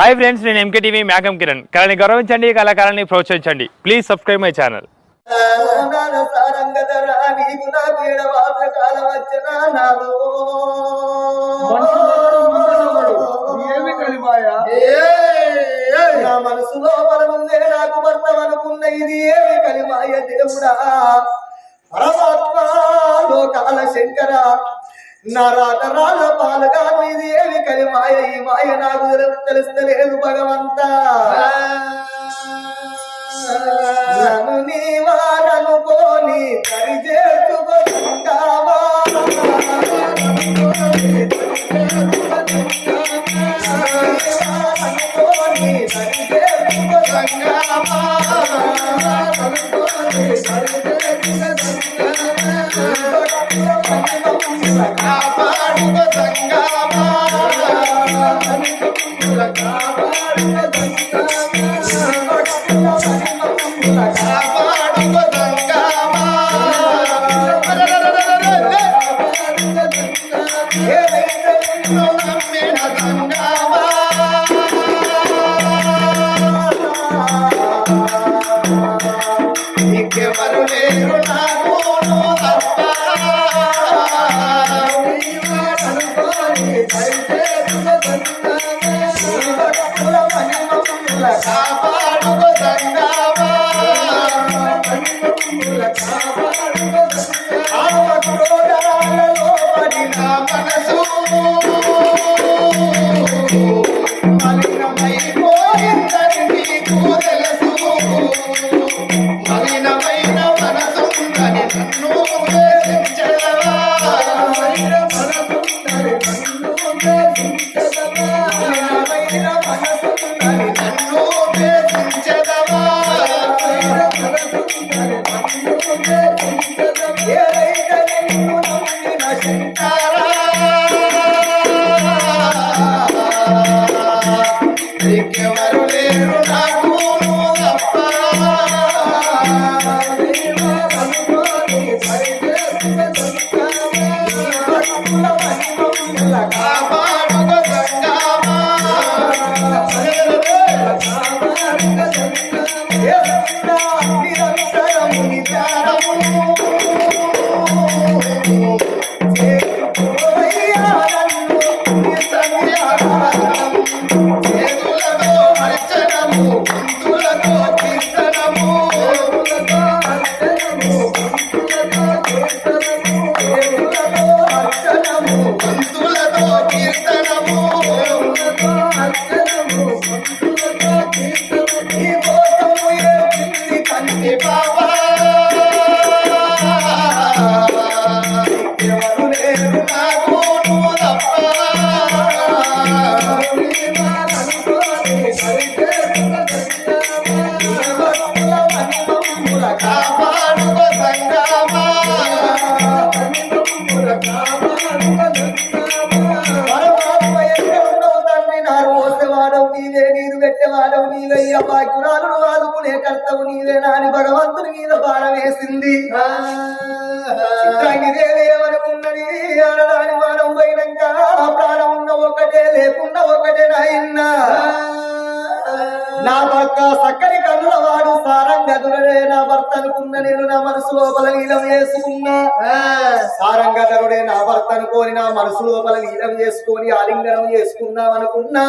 Hi friends నేను MK TV మేకం కిరణ్. కళని గౌరవించండి కళాకారాన్ని ప్రోత్సహించండి. Please subscribe my channel. నా మనసులో బలముందే నాకు భర్తం అనుకున్న ఇది ఏమి కలిమాయ దేవుడా? పరమాత్మ లోకాల శంకర నరాల రాళ్ళ పాలుగాను ఇది ఏమి కలిమాయ ఈ మాయ నాకు తెలుస్తలేదు భగవంతా. నన్ను నీ వారనుకోని తరి చేర్చుకుంటావా కాపాడుకో సంగమా. నీ నా పక్క సక్కని కన్నుల వాడు సారంగదుడే నా భర్త అనుకున్న నేను నా మనసు లోపల నీలం వేసుకున్నా. సారంగధరుడే నా భర్త అనుకోని నా మనసు లోపల నీలం చేసుకొని ఆలింగనం చేసుకుందాం అనుకున్నా.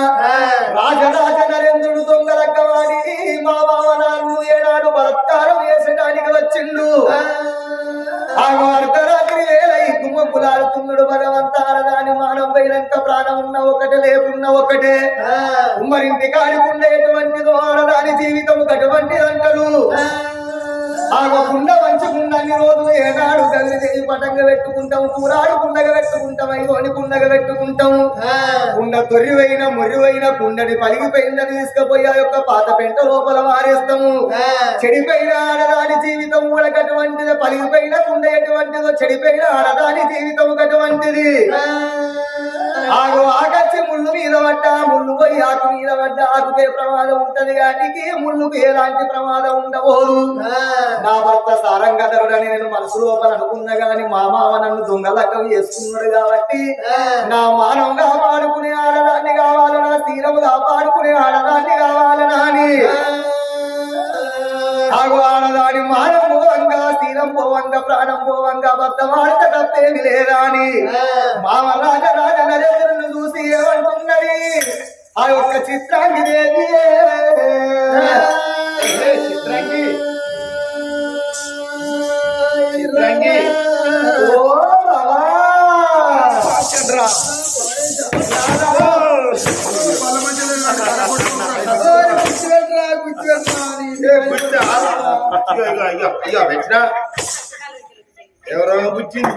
రాజరాజ నరేంద్రుడు దొంగలక్కవాడి మా బావ నాన్ను ఏనాడు బలత్కారం వేసడానికి వచ్చిండు. ఆగో అర్ధరాత్రి గుమ్మపులాడుతున్నాడు భగవంతాల దాని మానం ప్రాణం ఉన్న ఒకటే లేకున్న ఒకటే. ఉమ్మరింటి కాడికుండేటువంటిదో ఆడదాని జీవితం అటువంటి అంటారు. ఆగకుండా మంచుకుండా అన్ని రోజులు ఏనాడు గల్లి చేసి పటంగా పెట్టుకుంటాం కూరాడు కుండగా పెట్టుకుంటాం అయ్యోని కుండగా పెట్టుకుంటాం. కుండ తొర్రివైన మురివైన కుండని పలిగిపోయిందని తీసుకుపోయి ఆ యొక్క పాత పెంట లోపల వారేస్తాము. చెడిపోయిన ఆడదాని జీవితం కూడా అటువంటిది పలిగిపోయిన కుండ ఎటువంటిదో చెడిపోయిన ఆడదాని జీవితం అటువంటిది ఆగు ఆకచ్చి ముళ్ళు మీద పడ్డ ముళ్ళు పోయి ఆకు మీద పడ్డ ఆకుకే ప్రమాదం ఉంటది వాటికి ముళ్ళుకు ఎలాంటి ప్రమాదం ఉండబోదు. నా భర్త సారంగధరుడని నేను మనసు లోపల అనుకున్నా గాని మా మామ నన్ను దొంగలగ్గం చేసుకున్నాడు కాబట్టి నా మానం కాపాడుకునే ఆడదాన్ని కావాలి నా తీరము కాపాడుకునే ఆడదాన్ని కావాలని అని ఆగు ఆడదాని మానం పోవంగా తీరం పోవంగా ప్రాణం పోవంగా బద్దమాడితే తప్పేమి లేదా అని. మామ రాజ రాజ నరేంద్రుని చూసి ఏమంటున్నది? ఆ యొక్క చిత్రాంగి దేవి చిత్రాంగి? ఇగో, పెట్టినా. ఎవరో బుజ్జింది.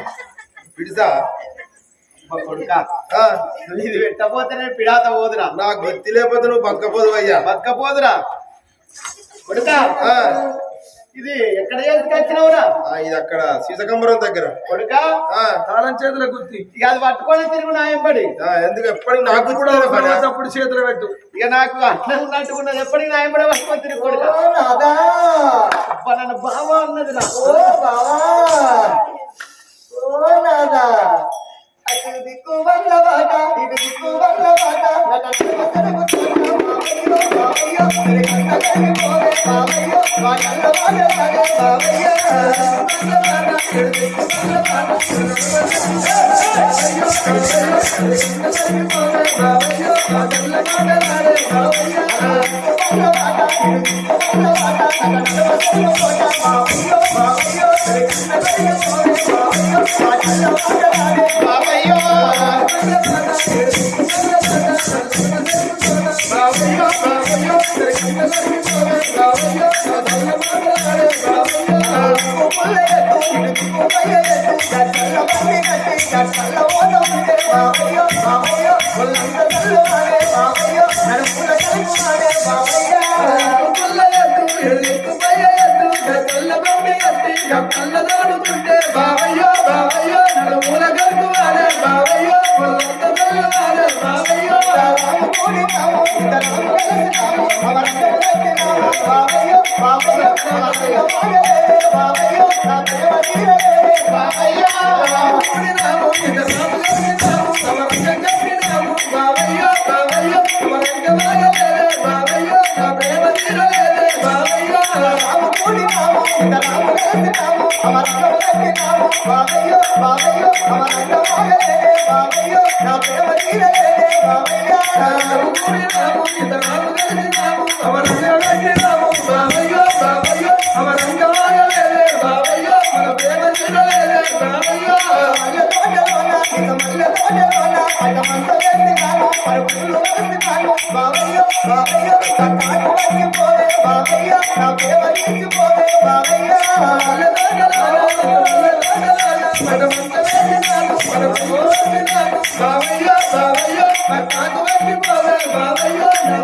పిడిసా కొడుక. ఆ, ఇది పెట్టపోతే నేను పిడాత పోదురా. నాకు గుర్తి లేకపోతే నువ్వు పక్కపోదు అయ్యా బతకపోదురా. కొడుక. ఇది ఎక్కడ చేసుకొచ్చినవురా? ఇది అక్కడ సీసకంబరం దగ్గర. కొడుక? ఆ, తాళం చేతుల గుర్తి ఇక అది పట్టుకొని తిరుగు నాయంపడి ఆ, ఎందుకు ఎప్పటికి నాకు అప్పుడు చేతులు పెట్టు. ఇక నాకు అట్లా ఉన్నట్టు ఉన్నది. ఎప్పటికి నాయంపడే పట్టుకొని తిరుగు కొడుక. అబ్బా, నన్ను బావా అన్నది నా ఓ బావా. ఓ నాదా. అటు దిక్కు వల్ల బాట ఇటు దిక్కు వల్ల బాట నటన వసన బావయ్యో బావయ్యో మరి కన్న కని పోవే బావయ్యో మా కన్న బాట సగే బావయ్యో కన్న బాట ఇటు దిక్కు వల్ల బాట బావయ్యో కన్న కని పోవే బావయ్యో మా కన్న బాట సగే బావయ్యో వల్ల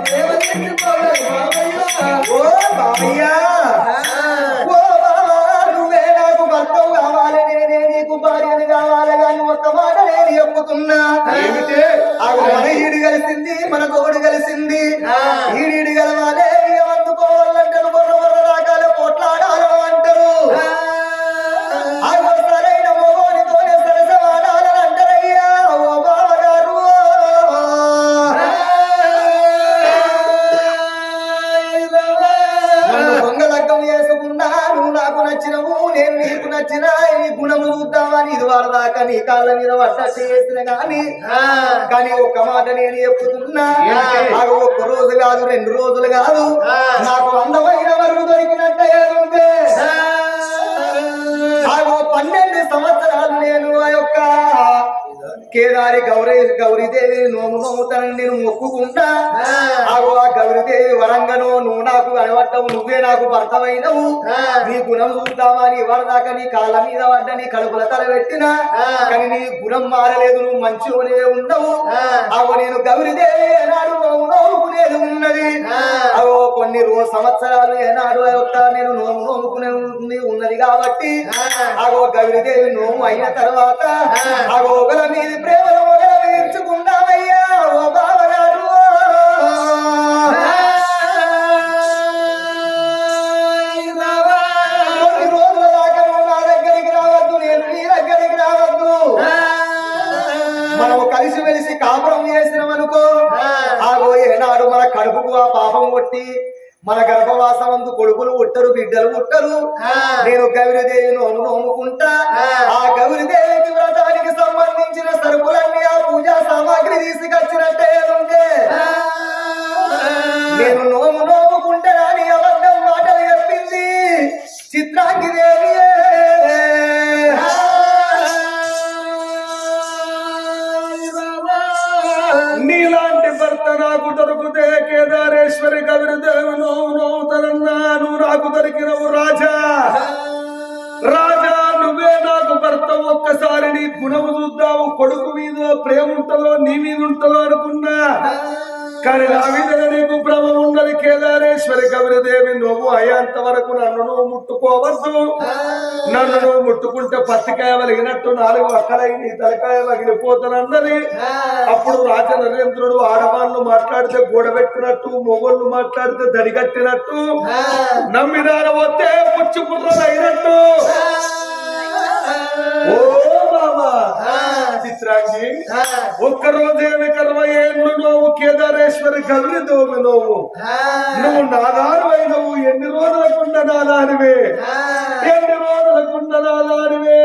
ఓ చేసిన గాని కానీ ఒక్క మాట నేను చెప్పుతున్నా. నాకు ఒక్క రోజు కాదు రెండు రోజులు కాదు. నాకు అందమైన వరకు దొరికినట్టు పన్నెండు సంవత్సరాలు నేను ఆ యొక్క కేదారి గౌరీ గౌరీదేవి నోము నోముతానని నేను మొక్కుకుంటా. ఆగు ఆ గౌరీదేవి వరంగను నువ్వు నాకు కనబడ్డవు నువ్వే నాకు భర్తమైనవు నీ గుణం చూద్దామని వరదాకా నీ కాళ్ళ మీద పడ్డ నీ కడుపుల తల పెట్టినా. కానీ నీ గుణం మారలేదు నువ్వు మంచిగానే ఉండవు. ఆగో నేను గౌరీదేవి ఏనాడు నోము నోముకునేది ఉన్నది. అగో కొన్ని రోజు సంవత్సరాలు ఏనాడు నేను నోము నోముకునే ఉన్నది కాబట్టి. ఆగో గౌరీదేవి నోము అయిన తర్వాత ఆగో మీది రావద్దు నేను కాపురం మన కడుపుకు ఆ పాపం కొట్టి మన కొడుకులు ఉట్టరు బిడ్డలు ఉట్టరు నేను గౌరీదేవి అనుభవముకుంటా ఆ గౌరీదేవికి వ్రతాన్ని ఇచ్చిన సరుకులన్నీ ఆ పూజా సామాగ్రి తీసుకొచ్చినట్టే ఉంటే నేను నోము నోముకుంటా అని అబద్ధం మాటలు చెప్పింది. చిత్రాంగి దేవి నీలాంటి భర్త నాకు దొరికితే కేదారేశ్వరి కవిరిదేవి నోవు నవ్వుతానన్నాను నాకు దొరికినవు గుణము చూద్దాము. కొడుకు మీద ప్రేమ ఉంటుందో నీ మీద ఉంటుందో అనుకున్నా. కానీ నా మీద నీకు భ్రమ ఉన్నది కేదారేశ్వరి కవిరిదేవి నువ్వు అయ్యేంత వరకు నన్ను నువ్వు ముట్టుకోవద్దు. నన్ను నువ్వు ముట్టుకుంటే పత్తికాయ వలిగినట్టు నాలుగు అక్కలై నీ తలకాయ వగిలిపోతానన్నది అప్పుడు రాజ నరేంద్రుడు ఆడవాళ్ళు మాట్లాడితే గూడబెట్టినట్టు మొగోళ్ళు మాట్లాడితే దడిగట్టినట్టు నమ్మిదార వస్తే పుచ్చుకుర్రలు అయినట్టు ఓ చిత్రాంగి రోజేమి కర్మ ఏళ్ళు నువ్వు కేదారేశ్వరి గౌరి దోమి నువ్వు నువ్వు నాదానివైనవు ఎన్ని రోజులకుండా నాదానివే? ఎన్ని రోజులకుండా నాదానివే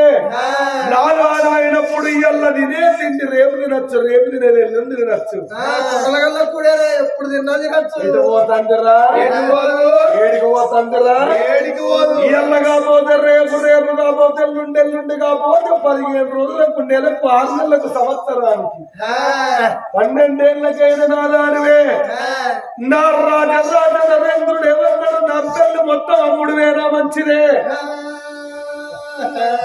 నాదానమైనప్పుడు ఇయ్యల్ల తిండి రేపు తినచ్చు రేపు తినేది ఎల్లుండి తినచ్చు. పొగలగల్ల కూడా ఎప్పుడు తిన్నా తినచ్చు ఇటు పోతందిరా? ఏడికి పోతందిరా? ఏడికి పోదు. ఇయ్యల్ల కాపోతే రేపు రేపు కాపోతే ఎల్లుండి ఎల్లుండి కాపోతే పదిహేను రోజులకు నెలకు ఆరు నెలలకు సంవత్సరానికి. పన్నెండేళ్ళకైన నాదానివే నా రాజ రాజ నరేంద్రుడు ఏమన్నాడు నా మొత్తం అమ్ముడు వేరా మంచిదే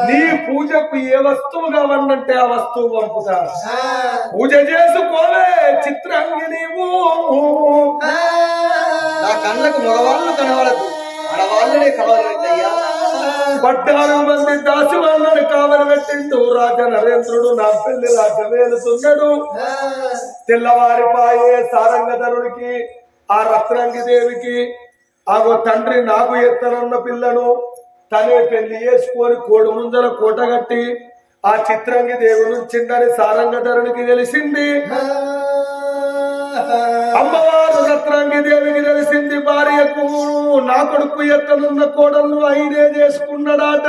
నీ పూజకు ఏ వస్తువు కావాలంటే ఆ వస్తువు పంపుతా. పూజ చేసుకోలే చిత్రాంగి నీవు. నా కళ్ళకు మగవాళ్ళు కనబడదు ఆడవాళ్ళనే కావాలంటయ్యా పద్నాలుగు మంది దాసి వాళ్ళని కావలి పెట్టిండు. రాజ నరేంద్రుడు నా పెళ్ళి రాజవేలుతున్నాడు. తెల్లవారిపాయే సారంగధరుడికి ఆ రత్నంగి దేవికి ఆగో తండ్రి నాకు ఎత్తనన్న పిల్లను తనే పెళ్ళి చేసుకొని కోడి ముందర కోట కట్టి ఆ చిత్రంగి దేవుని నుంచిందని సారంగధరునికి తెలిసింది. అమ్మవారు సత్రంగి దేవికి తెలిసింది భార్యకు నా కొడుకు ఎత్తనున్న కోడలు అయినే చేసుకున్నాడాట.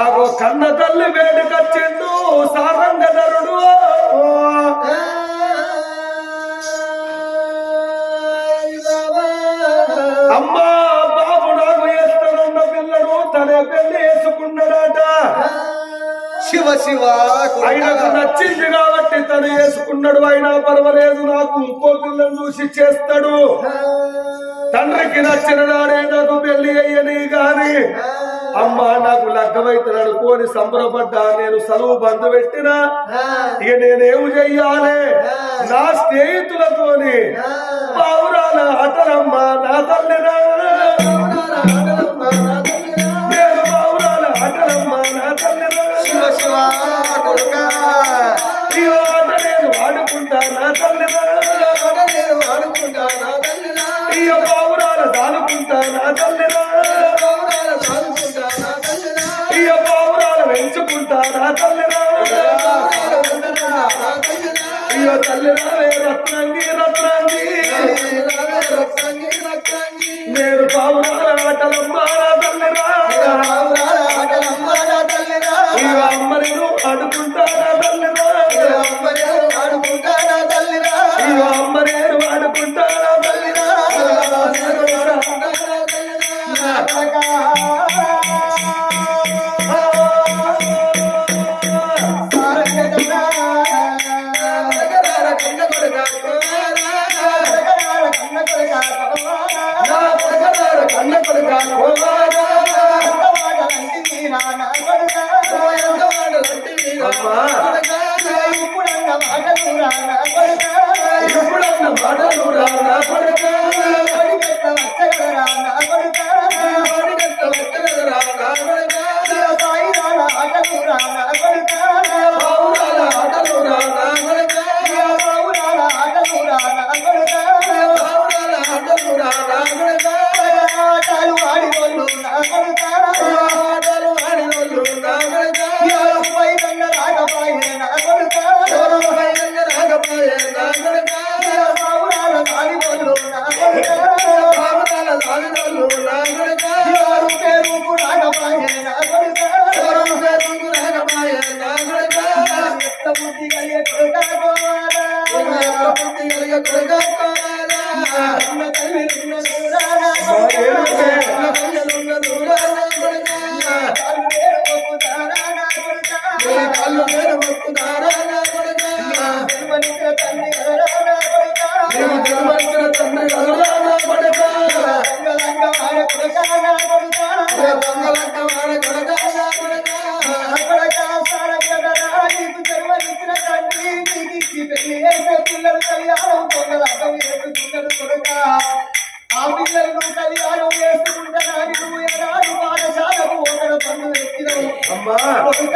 ఆగో కన్న తల్లి వేడుకొచ్చిండు సారంగధరుడు. అమ్మ శివ శివ ఆయనకు నచ్చింది కాబట్టి తను వేసుకున్నాడు. అయినా పర్వాలేదు నాకు ఇంకో పిల్లని చూసి చేస్తాడు. తండ్రికి నచ్చిన నాడే నాకు పెళ్ళి అయ్యని గాని అమ్మ నాకు లగ్గమైతే అనుకోని సంబరపడ్డా. నేను సలువు బంధు పెట్టినా. ఇక నేనేం చెయ్యాలి? నా స్నేహితులతోని పావురాల అతనమ్మ నా తల్లిరా అయ్యో తల్లిరా వే రత్నంగి. అమ్మా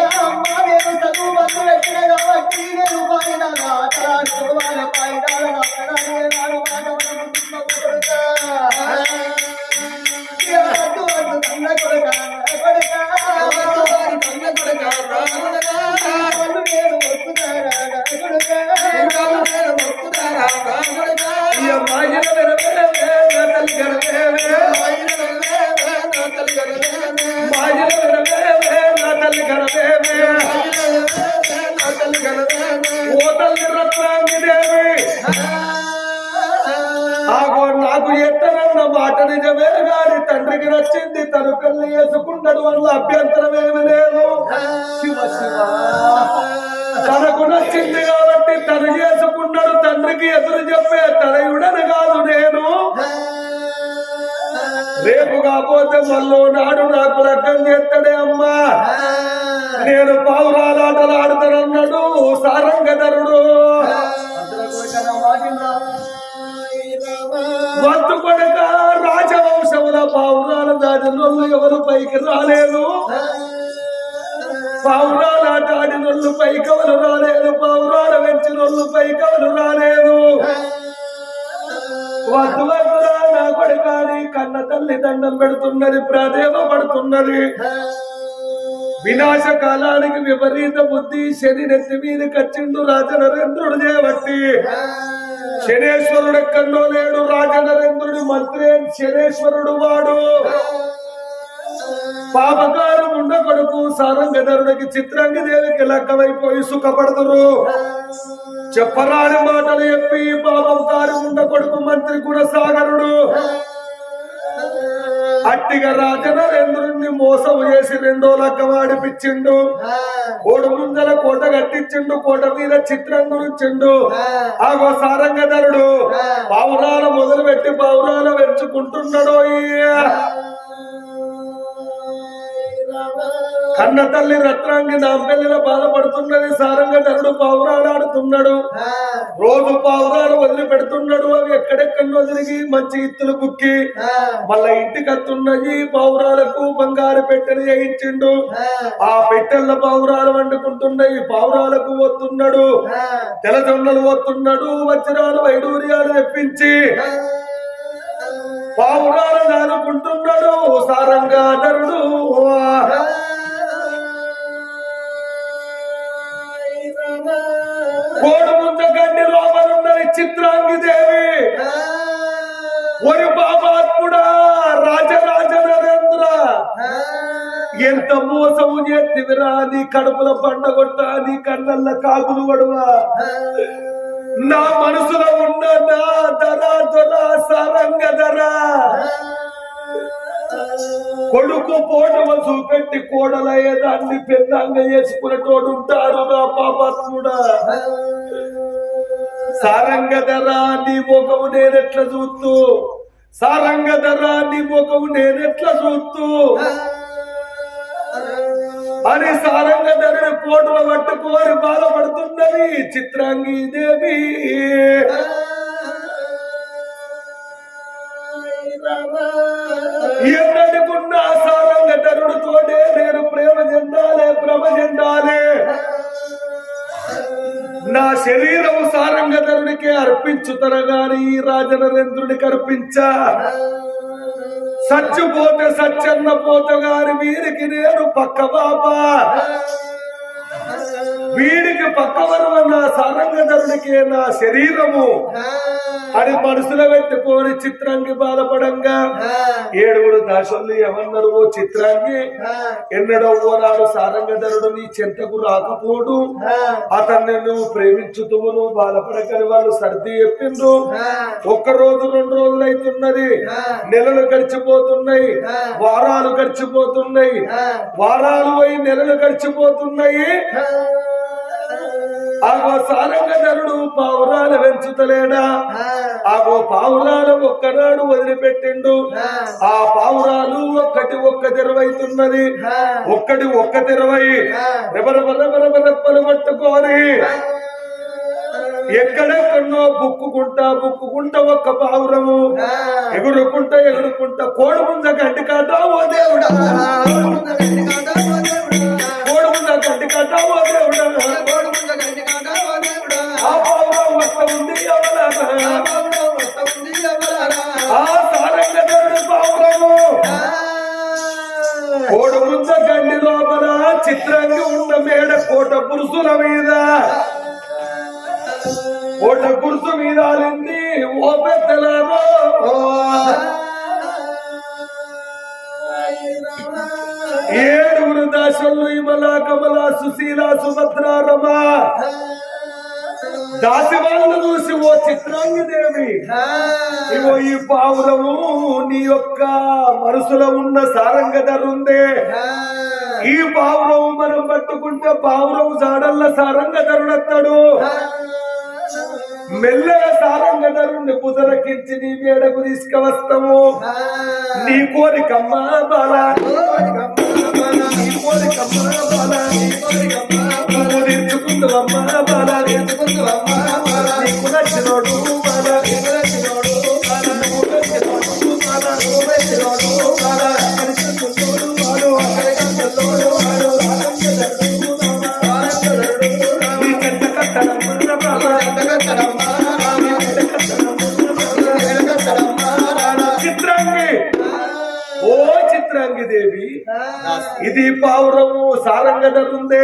నిజమే గాని తండ్రికి నచ్చింది తను పెళ్ళి చేసుకున్నాడు వల్ల అభ్యంతరం ఏమి లేదు. శివ శివ. తనకు నచ్చింది కాబట్టి తను చేసుకున్నాడు తండ్రికి ఎదురు చెప్పే తనయుడని కాదు నేను. రేపు కాకపోతే మళ్ళీ నాడు నాకు లగ్గం చేస్తాడే అమ్మా. నేను పావురాలాటలు ఆడుతానన్నాడు సారంగధరుడు. వంతు కొడక పావురాల దాటి దాడినోళ్ళు ఎవరు పైకి రాలేదు పావురాల ఆట పైకి ఎవరు రాలేదు పావురాల వెంచినోళ్ళు పైకవలు రాలేదు వద్దు వద్దురా నా కొడుకాని కన్న తల్లి దండం పెడుతున్నది ప్రాధేమ పడుతున్నది. వినాశ కాలానికి విపరీత బుద్ధి శని నెత్తి మీద కచ్చిండు రాజనరేంద్రుడు చేపట్టి శనేశ్వరుడు ఎక్కడో లేడు. రాజనరేంద్రుడు మంత్రి శనేశ్వరుడు వాడు. పాపకారం ఉండ కొడుకు సారంగధరుడికి చిత్రంగి దేవికి లెక్కవైపోయి సుఖపడదురు. చెప్పరాని మాటలు చెప్పి పాపకారం ఉండ కొడుకు మంత్రి గుణసాగరుడు. అట్టిగా రాజనరేంద్రుడిని మోసం చేసి రెండో లెక్క వాడిపించిండు కోడు ముందర కోట కట్టించిండు కోట మీద చిత్రం గురించిండు ఆగో సారంగధరుడు పావురాల మొదలు పెట్టి పావురాల వెంచుకుంటున్నాడో కన్న తల్లి రత్నాంగి నా పెళ్ళిలో బాధపడుతున్నది సారంగధరుడు పావురాలాడుతున్నాడు. రోజు పావురాలు వదిలి పెడుతున్నాడు అవి ఎక్కడెక్కడో తిరిగి మంచి ఇత్తులు కుక్కి మళ్ళా ఇంటికి అత్తున్నది పావురాలకు బంగారు పెట్టెలు చేయించిండు. ఆ. పెట్టెల్ల పావురాలు వండుకుంటున్నాయి. పావురాలకు వస్తున్నాడు తెల్లజొన్నలు వస్తున్నాడు వజ్రాలు వైడూర్యాలు తెప్పించి పావురాలు దానుకుంటున్నాడు సారంగాధరుడు కోడు ముంద గండి లోపలున్నది చిత్రాంగి దేవి. ఒరి పాపాత్ముడా రాజరాజ నరేంద్ర ఎంత మోసము చేతివిరా నీ కడుపుల పండగొట్ట నీ కన్నల్ల కాకులు వడువా నా మనసులో ఉన్న నా ధర దొర సరంగ ధర. కొడుకు పోటవ చూపెట్టి కోడలయ్యే దాన్ని పెద్దంగా చేసుకునేటోడు ఉంటారు నా పాపాత్ముడా సారంగధరా నీ ముఖము నేనెట్లా చూస్తూ సారంగధరా నీ ముఖము నేనెట్లా చూస్తూ అని సారంగ ధరని పోటుల పట్టుకోరి బాధపడుతున్నది చిత్రాంగి దేవి శరీరం సారంగధరుడికే అర్పించుతన గాని రాజనరేంద్రుడికి అర్పించ. సచ్చిపోతే సచ్చన్న పోత గారి వీరికి నేను పక్క బాబా వీడికి పక్కవరవ నా సారంగధరుడికే నా శరీరము. అది మనసులో పెట్టుకొని చిత్రాంగి బాధపడంగా. ఏడుగురు దాసులు ఏమన్నారు ఓ చిత్రాంగి ఎన్నడో ఓనాడు సారంగధరుడు నీ చెంతకు రాకపోడు. అతన్ని నువ్వు ప్రేమించుతువు నువ్వు బాధపడకని వాళ్ళు సర్ది చెప్పిండ్రు. ఒక్క రోజు రెండు రోజులు అవుతున్నది నెలలు గడిచిపోతున్నాయి. వారాలు గడిచిపోతున్నాయి. వారాలు పోయి నెలలు గడిచిపోతున్నాయి. ఆగో సారంగధరుడు పావురాలు పెంచుతలేడా ఆగో పావురాలు ఒక్కనాడు వదిలిపెట్టిండు. ఆ. పావురాలు ఒక్కటి ఒక్క తెరవైతున్నది. ఒక్కటి ఒక్క తెరవై. రెబరబ రెబరబ రెప్పలు పట్టుకొని ఎక్కడెక్కడో బుక్కుకుంటా బుక్కుకుంటా ఒక్క పావురము. ఎగురుకుంటా ఎగురుకుంటా కోడి ముంద గండి కాటా ఓ దేవుడా. కోడి ముంద గండి కాటా ఓ దేవుడా. ఉంది ఎవరన్నా? సుశీల సుభద్రారమ దాసి వాళ్ళను చూసి ఓ చిత్రాంగి దేవి. ఈ పావురము నీ యొక్క మనసులో ఉన్న సారంగధరుందే ఈ పావురం మనం పట్టుకుంటే పావురం జాడల్ల సారంగధరుడత్తాడు మెల్లగా సారంగధరుణ్ణి కుదరకించి నీ మేడకు తీసుకువస్తాము. నీ కోరికమ్మా బాలా. నీ బాల నీకు నచ్చినోడు ఇది పావురము సారంగధరుందే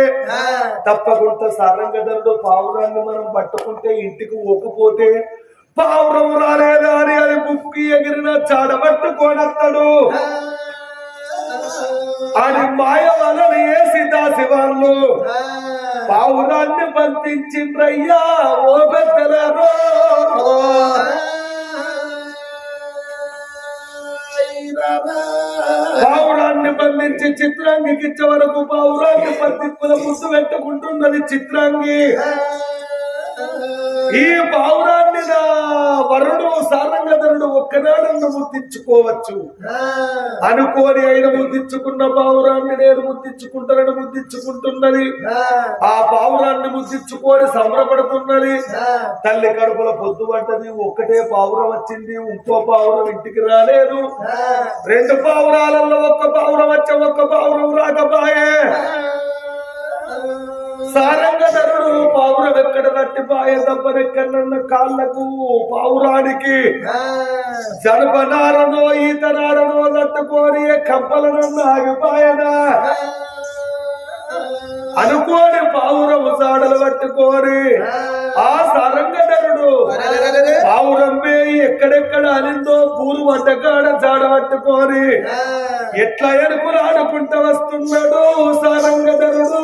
తప్పకుండా సారంగధరుడు పావురాన్ని మనం పట్టుకుంటే ఇంటికి ఒకపోతే పావురం రాలేదా అని అది బుక్కి ఎగిరిన చాడబట్టుకోనత్తడు అది మాయ వలన వేసి దాసి వాళ్ళు. పావురాన్ని బంధించిండ్రయ్యా ఓ పెద్దలారో. పావురాన్ని బంధించి చిత్రాంగికి ఇచ్చే వరకు పావురాన్ని పత్తిక్కుల ముద్దు పెట్టుకుంటున్నది చిత్రాంగి. ఈ పావురాన్ని నా వరుడు సారంగధరుడు ఒక్కనాడన్న ముద్దించుకోవచ్చు. అనుకోని ఆయన ముద్దించుకున్న పావురాన్ని నేను ముద్దించుకుంటానని ముద్దించుకుంటున్నది. ఆ. పావురాన్ని ముద్దించుకొని సంబరపడుతున్నది. తల్లి కడుపుల పొద్దు పడ్డది ఒక్కటే పావురం వచ్చింది ఇంకో పావురం ఇంటికి రాలేదు. రెండు పావురాలలో ఒక్క పావురం వచ్చే ఒక్క పావురం రాకపాయే. సారంగధరుడు పావురం ఎక్కడ తట్టిపాయే దెబ్బనెక్కడన్న కాళ్ళకు పావురానికి జనపనారనో ఈతనారనో తట్టుకొని కంపలనన్న ఆగిపాయనా. అనుకోని పావురం సాడలు పట్టుకోని. ఆ. సరంగధరుడు పావురం ఎక్కడెక్కడ అలిందో పూలు వంటకాడ జాడ పట్టుకొని. ఎట్లా ఎరుకులు ఆడుకుంటూ వస్తున్నాడు సారంగధరుడు